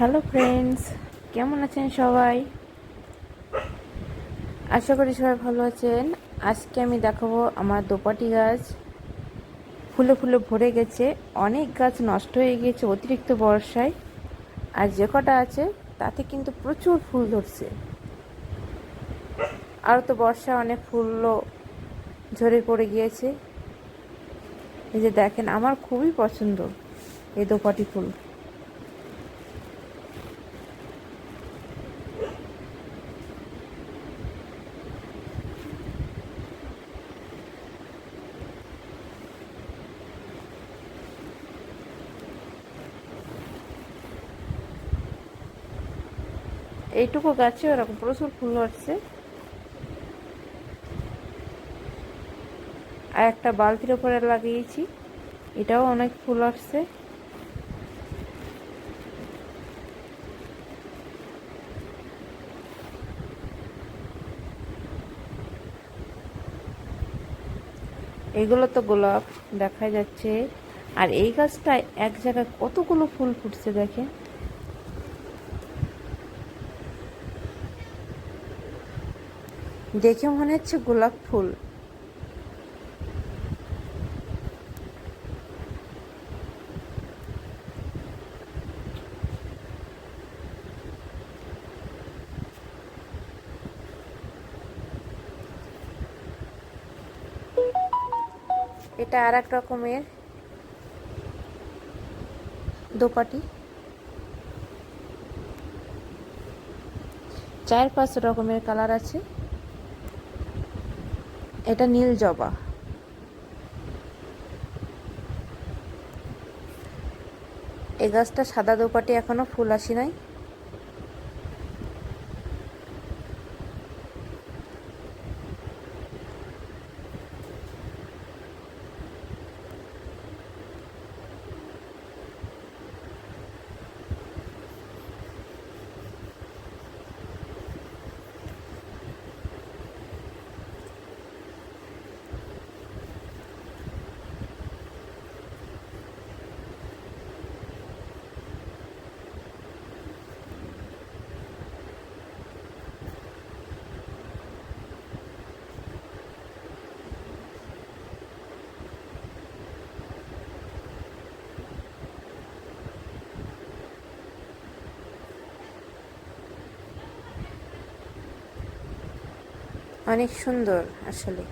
Hello friends কেমন আছেন সবাই? আশা করি সবাই ভালো আছেন। আজকে আমি দেখাবো আমার দোপাটি গাছ। ফুলে ফুলে ভরে গেছে। অনেক গাছ নষ্ট হয়ে গিয়েছে অতিরিক্ত বর্ষায়। আর যে কটা আছে, তাতে কিন্তু প্রচুর ফুল ধরছে। আর তো বর্ষায় অনেক ফুলও ঝরে পড়ে গিয়েছে। এই যে দেখেন, আমার খুবই পছন্দ এই দোপাটি ফুল। এইটুকু গাছে ওরকম প্রচুর ফুল হচ্ছে আর একটা বালতির ওপরে লাগিয়েছি, এটাও অনেক ফুল আসছে। এগুলো তো গোলাপ, দেখা যাচ্ছে। আর এই গাছটায় এক জায়গায় কতগুলো ফুল ফুটছে দেখেন। দেখে মনে হচ্ছে গোলাপ ফুল। এটা আর এক রকমের দোপাটি। চার পাঁচ রকমের কালার আছে। এটা নীল জবা। এ গাছটা সাদা দোপাটি এখনও ফুল আসি নাই। অনেক সুন্দর আসলে।